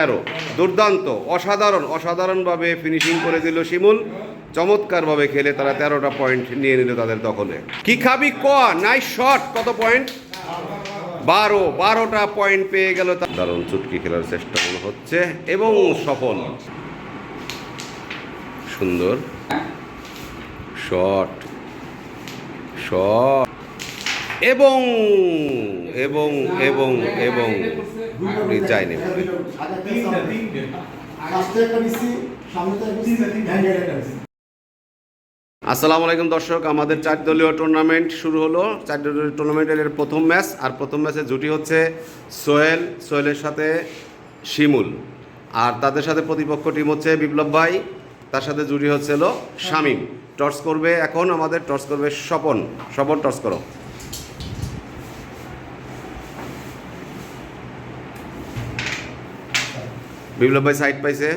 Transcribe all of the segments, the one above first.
তেরো। দুর্দান্ত, অসাধারণ, অসাধারণভাবে ফিনিশিং করে দিল শিমুল। চমৎকারভাবে খেলে তারা তেরোটা পয়েন্ট নিয়ে নিল তাদের দখলে। কি খাবি ক? নাইস শট কত পয়েন্ট বারো। বারোটা পয়েন্ট পেয়ে গেল দারুণ চুটকি খেলার চেষ্টা মনে হচ্ছে এবং সফল। সুন্দর। শট শট এবং এবং এবং এবং আপনি যায়নি আসসালামু আলাইকুম দর্শক, আমাদের চার দলীয় টুর্নামেন্ট শুরু হলো। চার দলীয় টুর্নামেন্টের প্রথম ম্যাচ আর প্রথম ম্যাচে জুটি হচ্ছে সোহেল, সোহেলের সাথে শিমুল। আর তাদের সাথে প্রতিপক্ষ টিম হচ্ছে বিপ্লব ভাই, তার সাথে জুটি হচ্ছে হলো শামীম। টর্চ করবে এখন আমাদের টর্চ করবে স্বপন। স্বপন টর্চ করো। বিপ্লব ভাই সাইড পাইছে?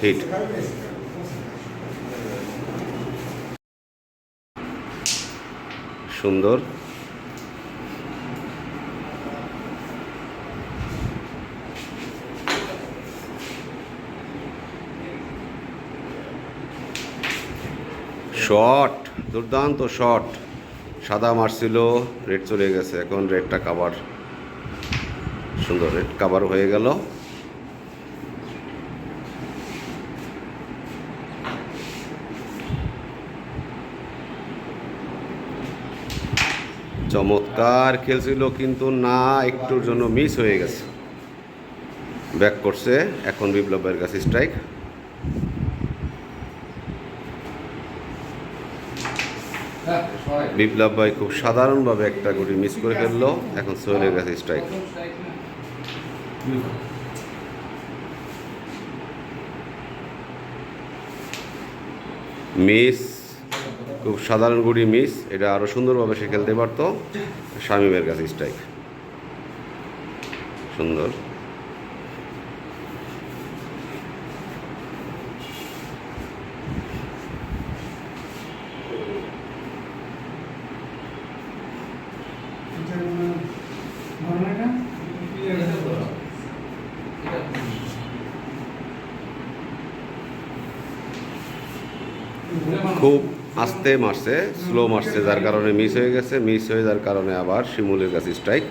হিট সুন্দর। শট দুর্দান্ত শট সাদা মারছিল রেড চলে গেছে, এখন রেডটা কাভার সুন্দর রেড কাভার হয়ে গেল। চমৎকার খেলছিল, কিন্তু না, একটুর জন্য মিস হয়ে গেছে। ব্যাক করছে এখন বিপ্লব ভাইয়ের কাছে স্ট্রাইক বিপ্লব ভাই খুব সাধারণভাবে একটা গুটি মিস করে ফেলল, এখন সোহেলের কাছে স্ট্রাইক মিস খুব সাধারণ গুড়ি মিস এটা আরও সুন্দরভাবে সে খেলতে পারতো। শামিমের কাছে স্ট্রাইক সুন্দর খুব আস্তে মারছে স্লো মারছে, যার কারণে মিস হয়ে গেছে মিস হয়ে যার কারণে আবার শিমুলের কাছে স্ট্রাইক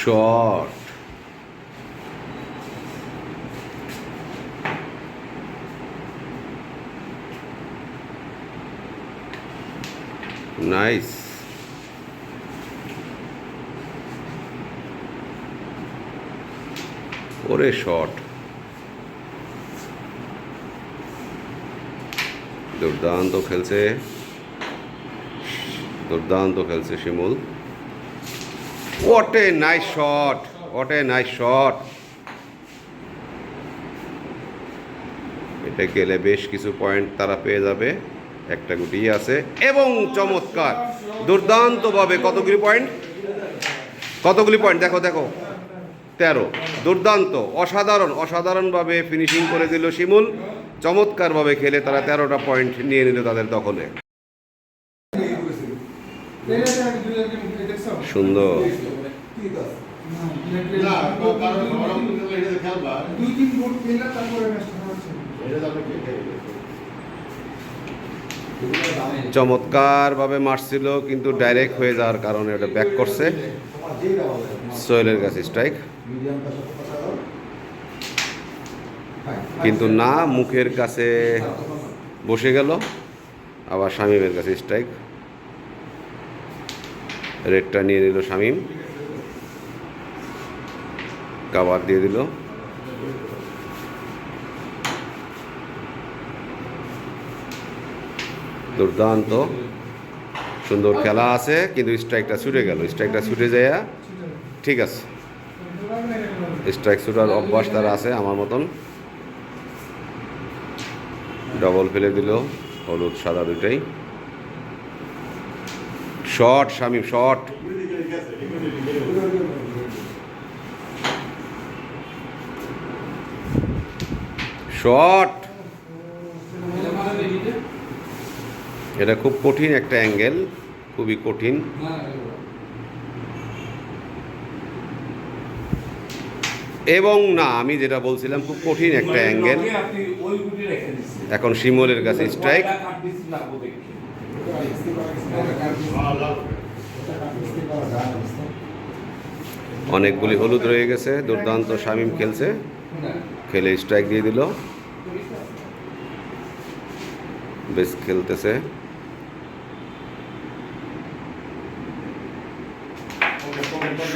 শট নাইস ওরে শট। দুর্দান্ত খেলছে। দুর্দান্ত খেলছে শিমুল। ওটে নাইস শট ওটে নাইস শট এটা গেলে বেশ কিছু পয়েন্ট তারা পেয়ে যাবে। একটা গুটি আছে। এবং চমৎকার! দুর্দান্তভাবে কতগুলি পয়েন্ট কতগুলি পয়েন্ট দেখো দেখো। তেরো। দুর্দান্ত, অসাধারণ, অসাধারণভাবে ফিনিশিং করে দিল শিমুল। চমৎকারভাবে খেলে তারা তেরোটা পয়েন্ট নিয়ে নিল তাদের দখলে। সুন্দর। চমৎকারভাবে মারছিল কিন্তু ডাইরেক্ট হয়ে যাওয়ার কারণে ওটা ব্যাক করছে। সোহেলের কাছে স্ট্রাইক কিন্তু না, মুখের কাছে বসে গেল। আবার শামীমের কাছে স্ট্রাইক রেডটা নিয়ে নিল শামীম। কাবার দিয়ে দিল। দুর্দান্ত। সুন্দর খেলা আছে, কিন্তু স্ট্রাইকটা ছুটে গেল। স্ট্রাইকটা ছুটে যায় ঠিক আছে। স্ট্রাইক শুটার অভ্যাস তার আছে আমার মতন। ডবল ফেলে দিল, হলুদ, সাদা দুটাই শর্ট শামিম শর্ট শর্ট এটা খুব কঠিন একটা অ্যাঙ্গেল, খুবই কঠিন। এবং না আমি যেটা বলছিলাম খুব কঠিন একটা অ্যাঙ্গেল। এখন শিমলের কাছে স্ট্রাইক। অনেকগুলি হলুদ রয়ে গেছে দুর্দান্ত শামিম খেলছে। খেলে স্ট্রাইক দিয়ে দিল। বেশ খেলতেছে।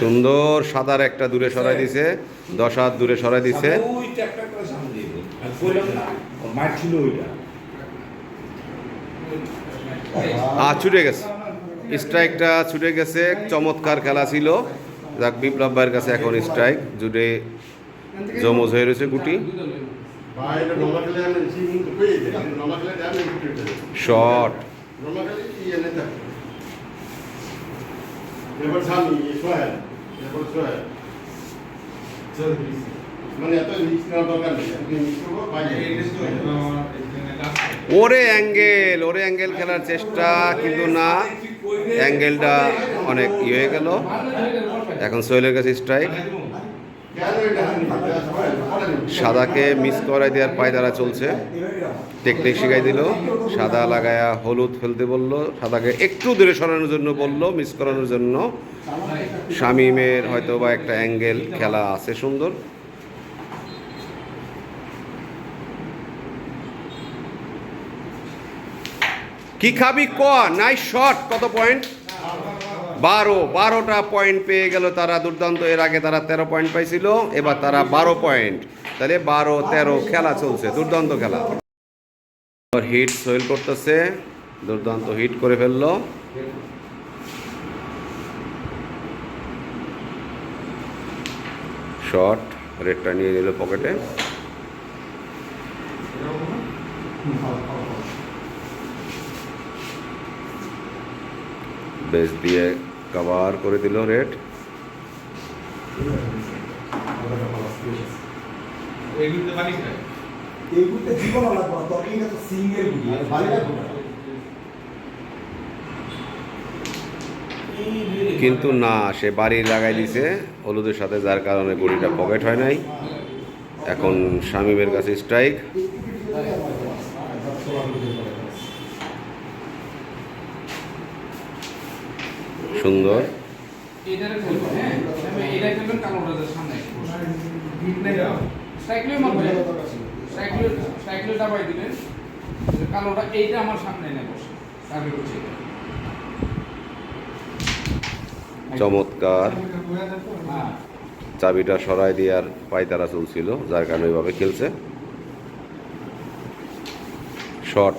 সুন্দর সাদার একটা দূরে সরাই দিছে দশ হাত দূরে সরাই দিছে। সামনে সামনে। আর ছুটে গেছে। স্ট্রাইকটা ছুটে গেছে চমৎকার খেলা ছিল। যাক বিপ্লব ভাইয়ের কাছে এখন স্ট্রাইক জুড়ে জমজ হয়ে রয়েছে গুটি শট। ইয়ে এবার স্বামী সোহেল। ওরে অ্যাঙ্গেল ওরে অ্যাঙ্গেল খেলার চেষ্টা, কিন্তু না, অ্যাঙ্গেলটা অনেক ইয়ে হয়ে গেল। এখন সোহেলের কাছে স্ট্রাইক কেন এটা হানি সোহেল সাদাকে মিস করাই দেওয়ার পায়তারা চলছে। টেকনিক শিখাই দিল। সাদা লাগায়া হলুদ ফেলতে বলল। সাদাকে একটু দূরে সরানোর জন্য বলল মিস করানোর জন্য। শামিমের হয়তো বা একটা অ্যাঙ্গেল খেলা আছে সুন্দর। কি খাবি? ক নাই শট কত পয়েন্ট বারো, বারোটা পয়েন্ট পেয়ে গেল তারা দুর্দান্ত। এর আগে তারা তেরো পয়েন্ট পাইছিল, এবার তারা বারো পয়েন্ট তাহলে বারো, তেরো খেলা চলছে, দুর্দান্ত খেলা। হিট সোহেল করতেছে, দুর্দান্ত হিট করে ফেলল। শট রেটটা নিয়ে নিল পকেটে বেশ দিয়ে কভার করে দিল রেড এইগুলোতে জীবন লাগবে না তবে এটা তো সিঙ্গেল গুলি আর বাড়ি লাগবে না। কিন্তু না সে বাড়ি লাগাই দিছে হলুদের সাথে যার কারণে গুড়িটা পকেট হয় নাই। এখন শামিমের কাছে স্ট্রাইক এটা। চমৎকার। চাবিটা সরাই দেওয়ার পায়তারা চলছিল যার কারণে ওইভাবে খেলছে। শট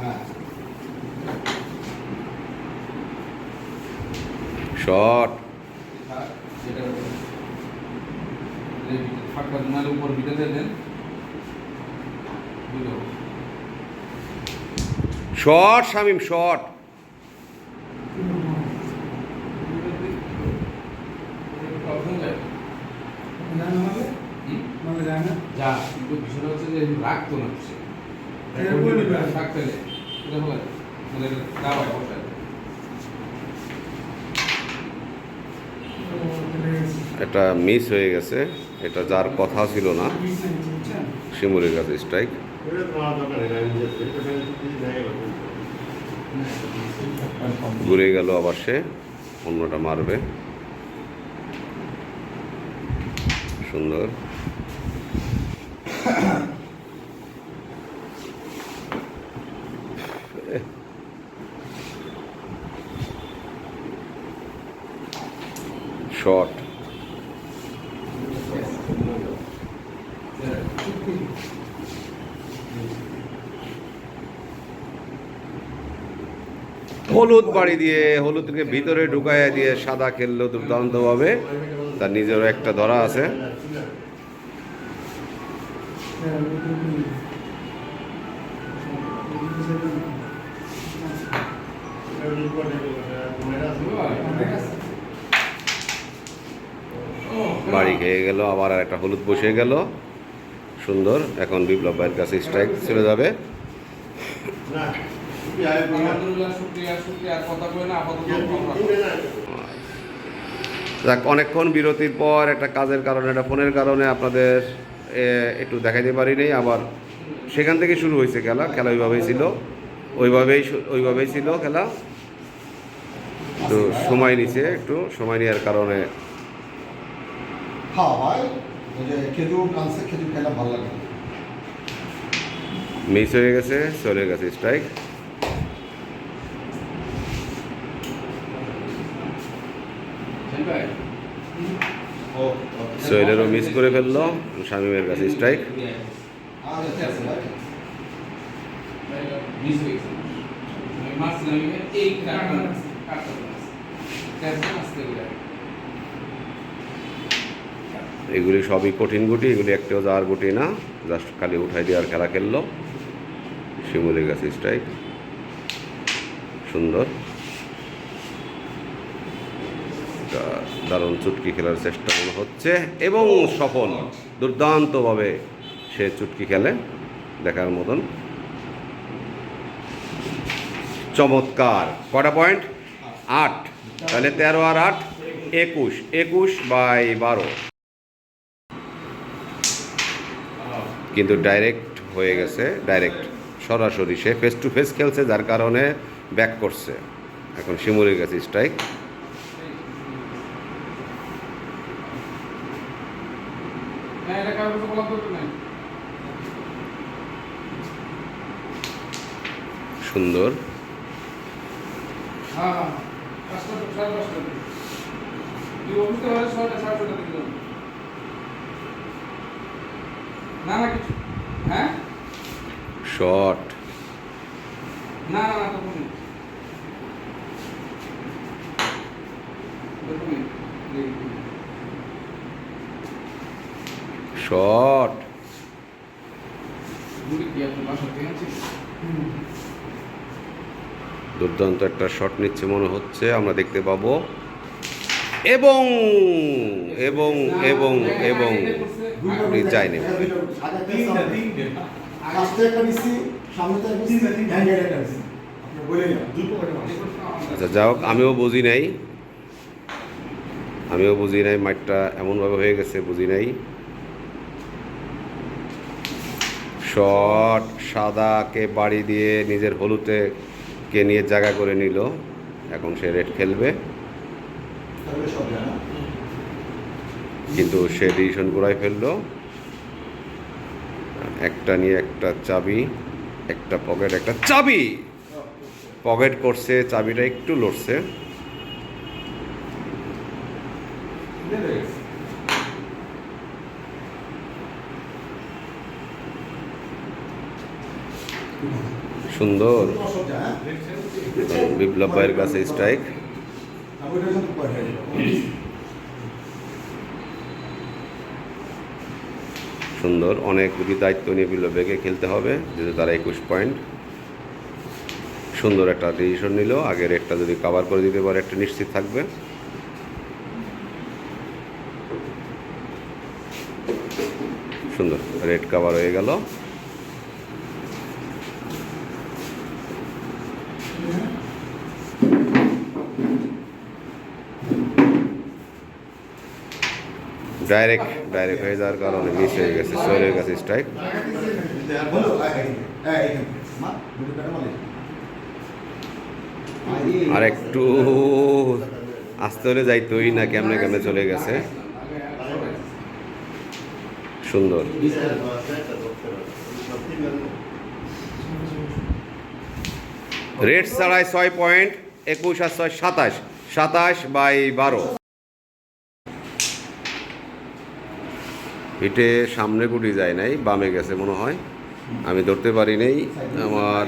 হ্যাঁ এই ফাঁকা নালে উপর দেন বুঝলো শট শামিম হুম? যা কিন্তু বিষয়টা হচ্ছে যে রাখতো না সে। থাকতে মানে দাবায় এটা মিস হয়ে গেছে। এটা যার কথা ছিল না শিমুরের কাছে স্ট্রাইক ঘুরে গেল আবার সে, অন্যটা মারবে। সুন্দর। শট হলুদ বাড়ি দিয়ে হলুদকে ভিতরে ঢুকাইয়া দিয়ে সাদা খেললো দুর্দান্তভাবে তার নিজেরও একটা ধরা আছে বাড়ি খেয়ে গেল, আবার একটা হলুদ বসে গেল। সুন্দর, এখন বিপ্লব ভাইয়ের কাছে স্ট্রাইক চলে যাবে। অনেকক্ষণ বিরতির পর একটা কাজের কারণে, একটা ফোনের কারণে আপনাদের একটু দেখাইতে পারিনি, আবার সেখান থেকে শুরু হয়েছে খেলা খেলা ওইভাবেই ছিল। ওইভাবেই ওইভাবেই ছিল খেলা। তো সময় নিছে একটু, সময় নেওয়ার কারণে হ্যাঁ ভাই ওই যে খেজুর কাঁচা খেজুর খেলে ভালো লাগে। মিস হয়ে গেছে চলে গেছে স্ট্রাইক ও সোহেলেরও মিস করে ফেলল শামিমের কাছে স্ট্রাইক আর আছে আছে ভাই। মিস হয়ে গেছে। এই গেলে এগুলি সবই কঠিন গুটি, এগুলি একটাও যাওয়ার গুটি না। জাস্ট খালি উঠাই দিয়ে আর খেলা খেললো। শিমুলের কাছে স্ট্রাইক সুন্দর। দারুণ চুটকি খেলার চেষ্টা হচ্ছে এবং সফল, দুর্দান্তভাবে সে চুটকি খেলে দেখার মতন। চমৎকার। কটা পয়েন্ট আট। তাহলে তেরো আর আট, একুশ। একুশ বাই বারো। কিন্তু ডাইরেক্ট হয়ে গেছে ডাইরেক্ট সরাসরি। সে ফেস টু ফেস খেলছে যার কারণে ব্যাক করছে। এখন শিমুরের কাছে স্ট্রাইক নাই। সুন্দর। হ্যাঁ না না কিছু হ্যাঁ? শট না না না আনছিস? দুর্দান্ত একটা শট নিচ্ছে মনে হচ্ছে আমরা দেখতে পাবো। এবং এবং এবং এবং যায়নি। আচ্ছা যা হোক, আমিও বুঝি নাই। আমিও বুঝি নাই মাঠটা এমনভাবে হয়ে গেছে, বুঝি নাই। শট সাদাকে বাড়ি দিয়ে নিজের হলুদে কে নিয়ে জায়গা করে নিল। এখন সে রেড খেলবে। কিন্তু সে ডিসিশন করাই ফেলল। একটা নিয়ে একটা চাবি, একটা পকেট একটা চাবি! পকেট করছে, চাবিটা একটু লড়ছে। সুন্দর। বিপ্লব ভাইয়ের কাছে স্ট্রাইক তারপর এটা কিন্তু পয়েন্ট হয়ে যাবে সুন্দর। অনেকগুলি দায়িত্ব নিয়ে বিপ্লব বেগে খেলতে হবে, যেহেতু তারা একুশ পয়েন্ট। সুন্দর একটা ডিসিশন নিল। আগে রেটটা যদি কাভার করে দিতে পারে, একটা নিশ্চিত থাকবে। সুন্দর। রেড কাভার হয়ে গেল। ডাইরেক্ট ডাইরেক্ট হয়ে যাওয়ার কারণে মিস হয়ে গেছে সোহেলের কাছে স্ট্রাইক আর একটু আসতে হলে যাইতোই না, কেমনে কেমনে চলে গেছে। সুন্দর। রেড ছাড়ায় ছয় পয়েন্ট, একুশ আর ছয় সাতাশ সাতাশ বাই বারো। হিটে সামনে গুটি যায় নাই, বামে গেছে মনে হয়। আমি ধরতে পারি নাই আমার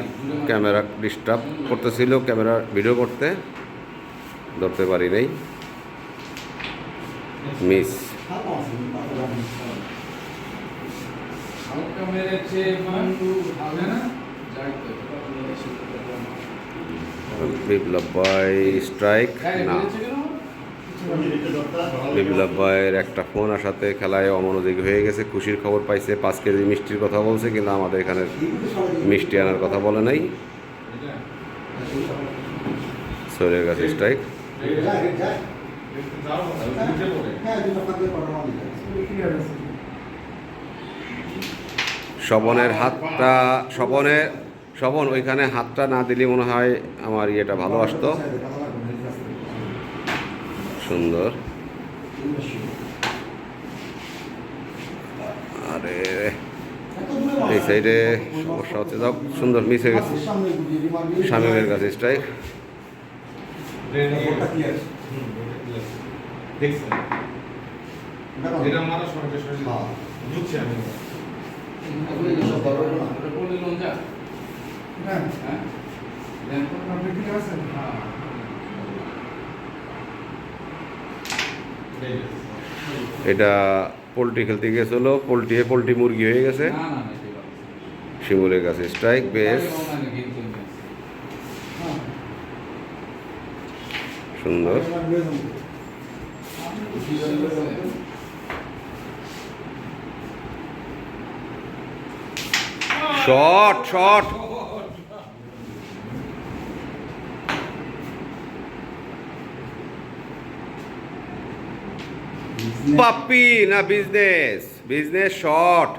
ক্যামেরা ডিস্টার্ব করতেছিল, ক্যামেরা ভিডিও করতে। ধরতে পারি নাই মিস। বিপ্লব ভাই স্ট্রাইক না? বিপ্লব ভাইয়ের একটা ফোন আসাতে খেলায় অমনোযোগী হয়ে গেছে, খুশির খবর পাইছে, পাঁচ কেজি মিষ্টির কথা বলছে, কিন্তু আমাদের এখানে মিষ্টি আনার কথা বলে নাই। সোহেলের কাছে স্ট্রাইক শবনের হাতটা, শবনের, শবন, ওইখানে হাতটা না দিলে মনে হয় আমার ইয়েটা ভালো আসতো। সুন্দর। আরে এই সাইডে সমস্যা হচ্ছে। যাও সুন্দর মিস হয়ে গেছে। শামিমের কাছে স্ট্রাইক দেখছেন এটা মারা সঙ্গে সঙ্গে বুঝছি আমি ওটা বলে লোন যা হ্যাঁ হ্যাঁ দেন তো। আপনি ক্লিয়ার আছেন হ্যাঁ। এটা পোলট্রি খেলতে গেছিল পোলট্রি পোলট্রি মুরগি হয়ে গেছে। শিমুলের কাছে স্ট্রাইক আছে। সুন্দর। শট শট পাপ্পি না business business short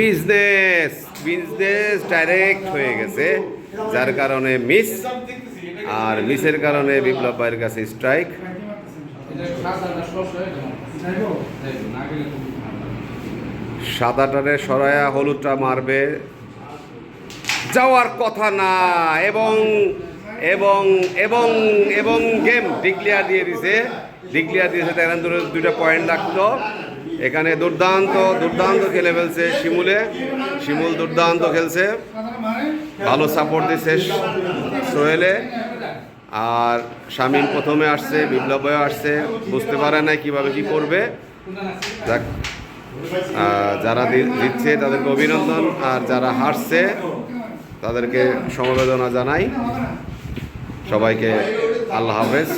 business business direct হয়ে গেছে। যার কারণে মিস আর মিসের কারণে বিপ্লব ভাইয়ের কাছে স্ট্রাইক। সাদাটারে সরায়া হলুদটা মারবে। যাওয়ার কথা না, এবং এবং এবং এবং গেম ডিক্লিয়ার দিয়ে দিছে। ডিক্লিয়ার দিয়েছে দুটো- দুইটা পয়েন্ট রাখতো এখানে দুর্দান্ত দুর্দান্ত খেলে ফেলছে শিমুলে। শিমুল দুর্দান্ত খেলছে। ভালো সাপোর্ট দিছে সোহেলে। আর শামীম প্রথমে আসছে, বিপ্লব আসছে। বুঝতে পারে না কীভাবে কি করবে। যাক যারা দি- জিতছে তাদেরকে অভিনন্দন। আর যারা হারছে তাদেরকে সমবেদনা জানাই। সবাইকে আল্লাহ হাফেজ।